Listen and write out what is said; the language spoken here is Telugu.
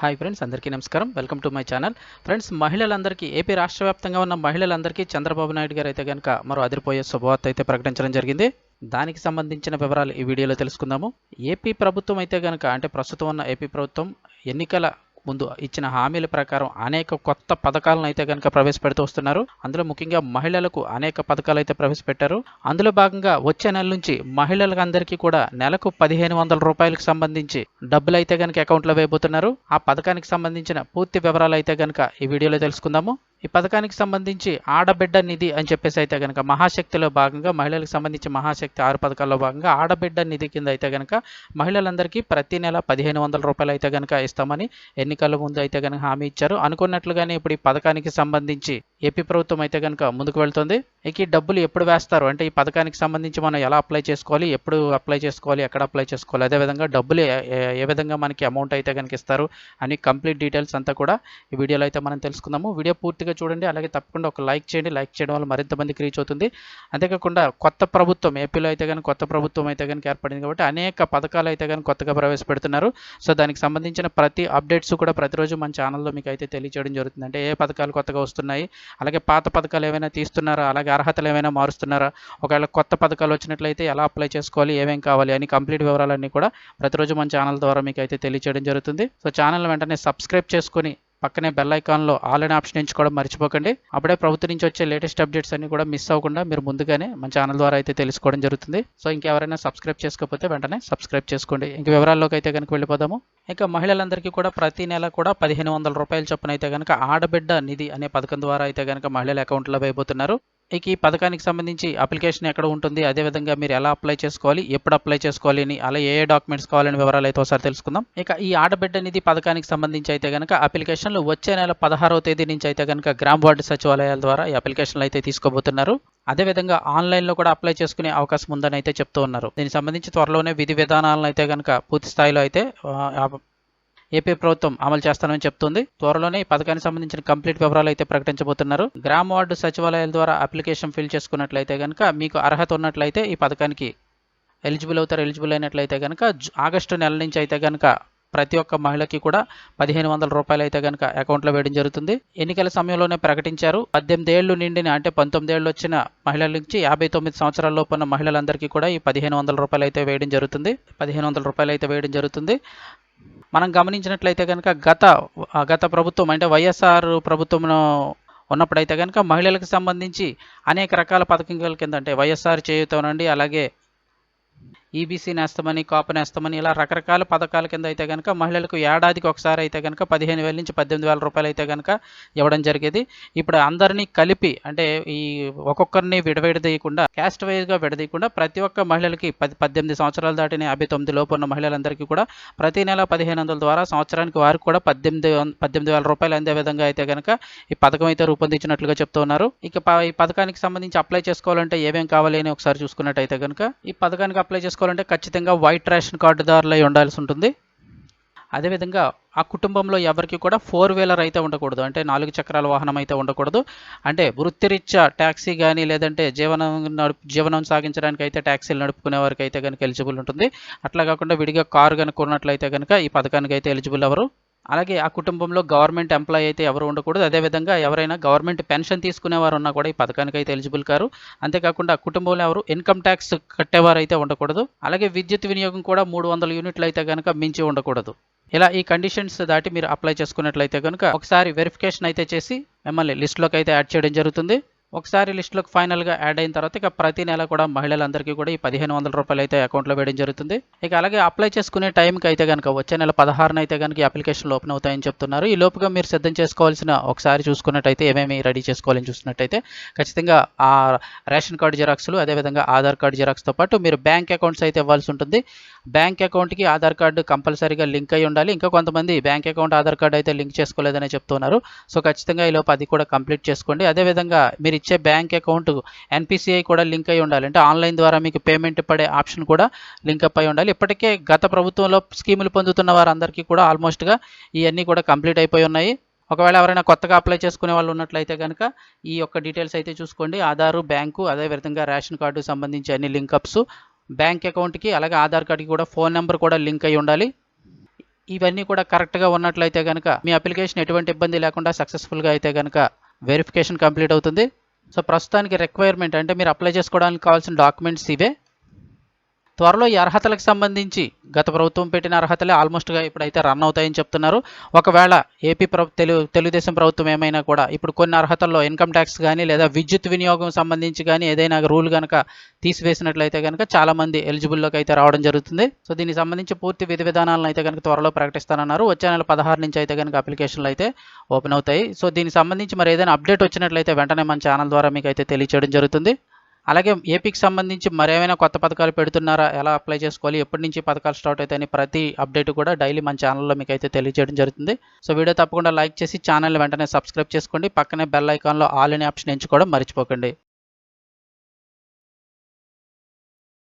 హాయ్ ఫ్రెండ్స్ అందరికీ నమస్కారం. Welcome to my channel. Friends మహిళలందరికీ ఏపీ రాష్ట్ర వ్యాప్తంగా ఉన్న మహిళలందరికీ చంద్రబాబు నాయుడు గారు అయితే కనుక మరో అదిరిపోయే శుభవార్త అయితే ప్రకటించడం జరిగింది. దానికి సంబంధించిన వివరాలు ఈ వీడియోలో తెలుసుకుందాము. ఏపీ ప్రభుత్వం అయితే కనుక అంటే ప్రస్తుతం ఉన్న ఏపీ ప్రభుత్వం ఎన్నికల ముందు ఇచ్చిన హామీల ప్రకారం అనేక కొత్త పథకాలను అయితే కనుక ప్రవేశపెడుతూ వస్తున్నారు. అందులో ముఖ్యంగా మహిళలకు అనేక పథకాలు అయితే ప్రవేశపెట్టారు. అందులో భాగంగా వచ్చే నెల నుంచి మహిళలకు అందరికీ కూడా నెలకు పదిహేను వందల రూపాయలకు సంబంధించి డబ్బులు అయితే కనుక అకౌంట్లో వేయబోతున్నారు. ఆ పథకానికి సంబంధించిన పూర్తి వివరాలు అయితే కనుక ఈ వీడియోలో తెలుసుకుందాము. ఈ పథకానికి సంబంధించి ఆడబిడ్డ నిధి అని చెప్పేసి అయితే కనుక మహాశక్తిలో భాగంగా మహిళలకు సంబంధించి మహాశక్తి ఆరు పథకాల్లో భాగంగా ఆడబిడ్డ నిధి కింద అయితే కనుక మహిళలందరికీ ప్రతి నెల పదిహేను వందల రూపాయలు అయితే కనుక ఇస్తామని ఎన్నికల ముందు అయితే కనుక హామీ ఇచ్చారు. అనుకున్నట్లుగానే ఇప్పుడు ఈ పథకానికి సంబంధించి ఏపీ ప్రభుత్వం అయితే కనుక ముందుకు వెళ్తుంది. ఇక ఈ డబ్బులు ఎప్పుడు వేస్తారు? అంటే ఈ పథకానికి సంబంధించి మనం ఎలా అప్లై చేసుకోవాలి? ఎప్పుడు అప్లై చేసుకోవాలి? ఎక్కడ అప్లై చేసుకోవాలి? అదేవిధంగా డబ్బులు ఏ- ఏ- విధంగా మనకి అమౌంట్ అయితే కనుక ఇస్తారు? అని కంప్లీట్ డీటెయిల్స్ అంతా కూడా ఈ వీడియోలో అయితే మనం తెలుసుకుందాము. వీడియో పూర్తిగా చూడండి. అలాగే తప్పకుండా ఒక లైక్ చేయండి. లైక్ చేయడం వల్ల మరింత మందికి రీచ్ అవుతుంది. అంతేకాకుండా కొత్త ప్రభుత్వం ఏపీలో అయితే కానీ కొత్త ప్రభుత్వం అయితే కానీ ఏర్పడింది కాబట్టి అనేక పథకాలు అయితే కానీ కొత్తగా ప్రవేశపెడుతున్నారు. సో దానికి సంబంధించిన ప్రతి అప్డేట్స్ కూడా ప్రతిరోజు మన ఛానల్లో మీకు అయితే తెలియజేయడం జరుగుతుంది. అంటే ఏ పథకాలు కొత్తగా వస్తున్నాయి? అలాగే పాత పథకాలు ఏమైనా తీస్తున్నారా? అలాగే అర్హతలు ఏమైనా మారుస్తున్నారా? ఒకవేళ కొత్త పథకాలు వచ్చినట్లయితే ఎలా అప్లై చేసుకోవాలి? ఏమేం కావాలి? అని కంప్లీట్ వివరాలన్నీ కూడా ప్రతిరోజు మన ఛానల్ ద్వారా మీకు అయితే తెలియజేయడం జరుగుతుంది. సో ఛానల్ వెంటనే సబ్స్క్రైబ్ చేసుకొని పక్కనే బెల్ ఐకాన్లో ఆల్ అనే ఆప్షన్ ఎంచుకోవడం మర్చిపోకండి. అప్పుడే ప్రభుత్వం నుంచి వచ్చే లేటెస్ట్ అప్డేట్స్ అన్ని కూడా మిస్ అవ్వకుండా మీరు ముందుగానే మన ఛానల్ ద్వారా అయితే తెలుసుకోవడం జరుగుతుంది. సో ఇంకెవరైనా సబ్స్క్రైబ్ చేసుకోకపోతే వెంటనే సబ్స్క్రైబ్ చేసుకోండి. ఇంక వివరాల్లోకి అయితే కనుక వెళ్ళిపోదాము. ఇంకా మహిళలందరికీ కూడా ప్రతి నెల కూడా పదిహేను వందల రూపాయల చొప్పున అయితే కనుక ఆడబిడ్డ నిధి అనే పథకం ద్వారా అయితే కనుక మహిళల అకౌంట్లో వేయబోతున్నారు. ఇక ఈ పథకానికి సంబంధించి అప్లికేషన్ ఎక్కడ ఉంటుంది అదేవిధంగా మీరు ఎలా అప్లై చేసుకోవాలి ఎప్పుడు అప్లై చేసుకోవాలి అని అలా ఏ ఏ డాక్యుమెంట్స్ కావాలని వివరాలు అయితే ఒకసారి తెలుసుకుందాం. ఇక ఈ ఆడబిడ్డ నిధి పథకానికి సంబంధించి అయితే కనుక అప్లికేషన్లు వచ్చే నెల పదహారవ తేదీ నుంచి అయితే కనుక గ్రామ వార్డు సచివాలయాల ద్వారా ఈ అప్లికేషన్లు అయితే తీసుకోబోతున్నారు. అదేవిధంగా ఆన్లైన్లో కూడా అప్లై చేసుకునే అవకాశం ఉందని అయితే చెప్తూ ఉన్నారు. దీనికి సంబంధించి త్వరలోనే విధి విధానాలను అయితే కనుక పూర్తి స్థాయిలో అయితే ఏపీ ప్రభుత్వం అమలు చేస్తానని చెప్తుంది. త్వరలోనే ఈ పథకానికి సంబంధించిన కంప్లీట్ వివరాలు అయితే ప్రకటించబోతున్నారు. గ్రామ వార్డు సచివాలయాల ద్వారా అప్లికేషన్ ఫిల్ చేసుకున్నట్లయితే కనుక మీకు అర్హత ఉన్నట్లయితే ఈ పథకానికి ఎలిజిబుల్ అవుతారు ఎలిజిబుల్ అయినట్లయితే కనుక ఆగస్టు నెల నుంచి అయితే కనుక ప్రతి ఒక్క మహిళకి కూడా పదిహేను వందల రూపాయలు అయితే కనుక అకౌంట్లో వేయడం జరుగుతుంది. ఎన్నికల సమయంలోనే ప్రకటించారు. పద్దెనిమిది ఏళ్ళు నిండిన అంటే పంతొమ్మిది ఏళ్ళు వచ్చిన మహిళల నుంచి యాభై తొమ్మిది సంవత్సరాల లోపు ఉన్న మహిళలందరికీ కూడా ఈ పదిహేను వందల రూపాయలు అయితే వేయడం జరుగుతుంది. పదిహేను వందల రూపాయలు అయితే వేయడం జరుగుతుంది. మనం గమనించినట్లయితే కనుక గత గత ప్రభుత్వం అంటే వైఎస్ఆర్ ప్రభుత్వం ఉన్నప్పుడైతే కనుక మహిళలకు సంబంధించి అనేక రకాల పథకం కింద అంటే వైఎస్ఆర్ చేయుతోనండి అలాగే ఈబీసీ నేస్తమని కాపు నేస్తమని ఇలా రకరకాల పథకాల కింద అయితే కనుక మహిళలకు ఏడాదికి ఒకసారి అయితే కనుక పదిహేను వేల నుంచి పద్దెనిమిది వేల రూపాయలు అయితే కనుక ఇవ్వడం జరిగేది. ఇప్పుడు అందరినీ కలిపి అంటే ఈ ఒక్కొక్కరిని విడవిడదీయకుండా క్యాస్ట్ వైజ్గా విడదీయకుండా ప్రతి ఒక్క మహిళలకి పది పద్దెనిమిది సంవత్సరాలు దాటిన యాభై తొమ్మిది లోపు ఉన్న మహిళలందరికీ కూడా ప్రతి నెల పదిహేను వందల ద్వారా సంవత్సరానికి వారికి కూడా పద్దెనిమిది పద్దెనిమిది వేల రూపాయలు అందే విధంగా అయితే కనుక ఈ పథకం అయితే రూపొందించినట్లుగా చెప్తున్నారు ఇక ప- ఈ పథకానికి సంబంధించి అప్లై చేసుకోవాలంటే ఏమేం కావాలి అని ఒకసారి చూసుకున్నట్టయితే కనుక ఈ పథకానికి అప్లై తీసుకోవాలంటే ఖచ్చితంగా వైట్ రేషన్ కార్డుదారులై ఉండాల్సి ఉంటుంది. అదేవిధంగా ఆ కుటుంబంలో ఎవరికి కూడా ఫోర్ వీలర్ అయితే ఉండకూడదు. అంటే నాలుగు చక్రాల వాహనం అయితే ఉండకూడదు. అంటే వృత్తిరీత్యా ట్యాక్సీ కానీ లేదంటే జీవనం నడుపు జీవనం సాగించడానికి అయితే ట్యాక్సీలు నడుపుకునే వారికి అయితే కనుక ఎలిజిబుల్ ఉంటుంది. అట్లా కాకుండా విడిగా కారు కనుక కొన్నట్లయితే కనుక ఈ పథకానికి అయితే ఎలిజిబుల్ ఎవరు? అలాగే ఆ కుటుంబంలో గవర్నమెంట్ ఎంప్లాయీ అయితే ఎవరు ఉండకూడదు. అదేవిధంగా ఎవరైనా గవర్నమెంట్ పెన్షన్ తీసుకునేవారు ఉన్నా కూడా ఈ పథకానికి అయితే ఎలిజిబుల్ కారు. అంతేకాకుండా కుటుంబంలో ఎవరు ఇన్కమ్ ట్యాక్స్ కట్టేవారు అయితే ఉండకూడదు. అలాగే విద్యుత్ వినియోగం కూడా మూడు వందల యూనిట్లు అయితే కనుక మించి ఉండకూడదు. ఇలా ఈ కండిషన్స్ దాటి మీరు అప్లై చేసుకున్నట్లయితే కనుక ఒకసారి వెరిఫికేషన్ అయితే చేసి మిమ్మల్ని లిస్ట్లోకి అయితే యాడ్ చేయడం జరుగుతుంది. ఒకసారి లిస్టులోకి ఫైనల్గా యాడ్ అయిన తర్వాత ఇక ప్రతి నెల కూడా మహిళలందరికీ కూడా ఈ పదిహేను వందల రూపాయలు అయితే అకౌంట్లో వేయడం జరుగుతుంది. ఇక అలాగే అప్లై చేసుకునే టైంకి అయితే కనుక వచ్చే నెల పదహారున అయితే కనుక అప్లికేషన్లు ఓపెన్ అవుతాయని చెప్తున్నారు. ఈ లోపుగా మీరు సిద్ధం చేసుకోవాల్సిన ఒకసారి చూసుకున్నట్టయితే ఏమేమి రెడీ చేసుకోవాలని చూసినట్టయితే ఖచ్చితంగా ఆ రేషన్ కార్డు జిరాక్స్లు అదేవిధంగా ఆధార్ కార్డు జిరాక్స్తో పాటు మీరు బ్యాంక్ అకౌంట్స్ అయితే ఇవ్వాల్సి ఉంటుంది. బ్యాంక్ అకౌంట్కి ఆధార్ కార్డు కంపల్సరీగా లింక్ అయి ఉండాలి. ఇంకా కొంతమంది బ్యాంక్ అకౌంట్ ఆధార్ కార్డు అయితే లింక్ చేసుకోలేదని చెప్తున్నారు. సో ఖచ్చితంగా ఈ లోపు అది కూడా కంప్లీట్ చేసుకోండి. అదేవిధంగా మీరు ఇచ్చే బ్యాంక్ అకౌంట్ ఎన్పిసిఐ కూడా లింక్ అయి ఉండాలి. అంటే ఆన్లైన్ ద్వారా మీకు పేమెంట్ పడే ఆప్షన్ కూడా లింక్ అప్ అయి ఉండాలి. ఇప్పటికే గత ప్రభుత్వంలో స్కీములు పొందుతున్న వారందరికీ కూడా ఆల్మోస్ట్గా ఇవన్నీ కూడా కంప్లీట్ అయిపోయి ఉన్నాయి. ఒకవేళ ఎవరైనా కొత్తగా అప్లై చేసుకునే వాళ్ళు ఉన్నట్లయితే కనుక ఈ యొక్క డీటెయిల్స్ అయితే చూసుకోండి. ఆధారు బ్యాంకు అదేవిధంగా రేషన్ కార్డు సంబంధించి అన్ని లింకప్స్ బ్యాంక్ అకౌంట్కి అలాగే ఆధార్ కార్డ్కి కూడా ఫోన్ నెంబర్ కూడా లింక్ అయి ఉండాలి. ఇవన్నీ కూడా కరెక్ట్గా ఉన్నట్లయితే కనుక మీ అప్లికేషన్ ఎటువంటి ఇబ్బంది లేకుండా సక్సెస్ఫుల్గా అయితే కనుక వెరిఫికేషన్ కంప్లీట్ అవుతుంది. సో ప్రస్తుతానికి రిక్వైర్మెంట్ అంటే మీరు అప్లై చేసుకోవడానికి కావాల్సిన డాక్యుమెంట్స్ ఇవే. త్వరలో ఈ అర్హతలకు సంబంధించి గత ప్రభుత్వం పెట్టిన అర్హతలే ఆల్మోస్ట్గా ఇప్పుడైతే రన్ అవుతాయని చెప్తున్నారు. ఒకవేళ ఏపీ ప్రభు తెలు తెలుగుదేశం ప్రభుత్వం ఏమైనా కూడా ఇప్పుడు కొన్ని అర్హతల్లో ఇన్కమ్ ట్యాక్స్ కానీ లేదా విద్యుత్ వినియోగం సంబంధించి కానీ ఏదైనా రూల్ కనుక తీసివేసినట్లయితే కనుక చాలామంది ఎలిజిబుల్లోకి అయితే రావడం జరుగుతుంది. సో దీనికి సంబంధించి పూర్తి విధి విధానాలను అయితే కనుక త్వరలో ప్రకటిస్తానన్నారు. వచ్చే నెల పదహారు నుంచి అయితే కనుక అప్లికేషన్లు అయితే ఓపెన్ అవుతాయి. సో దీనికి సంబంధించి మరి ఏదైనా అప్డేట్ వచ్చినట్లయితే వెంటనే మన ఛానల్ ద్వారా మీకు అయితే తెలియచేయడం జరుగుతుంది. అలాగే ఏపీకి సంబంధించి మరేమైనా కొత్త పథకాలు పెడుతున్నారా? ఎలా అప్లై చేసుకోవాలి? ఎప్పటి నుంచి పథకాలు స్టార్ట్ అవుతాయని ప్రతి అప్డేట్ కూడా డైలీ మన ఛానల్లో మీకు అయితే తెలియజేయడం జరుగుతుంది. సో వీడియో తప్పకుండా లైక్ చేసి ఛానల్ వెంటనే సబ్స్క్రైబ్ చేసుకోండి. పక్కనే బెల్ ఐకాన్లో ఆల్ అనే ఆప్షన్ ఎంచుకోవడం మర్చిపోకండి.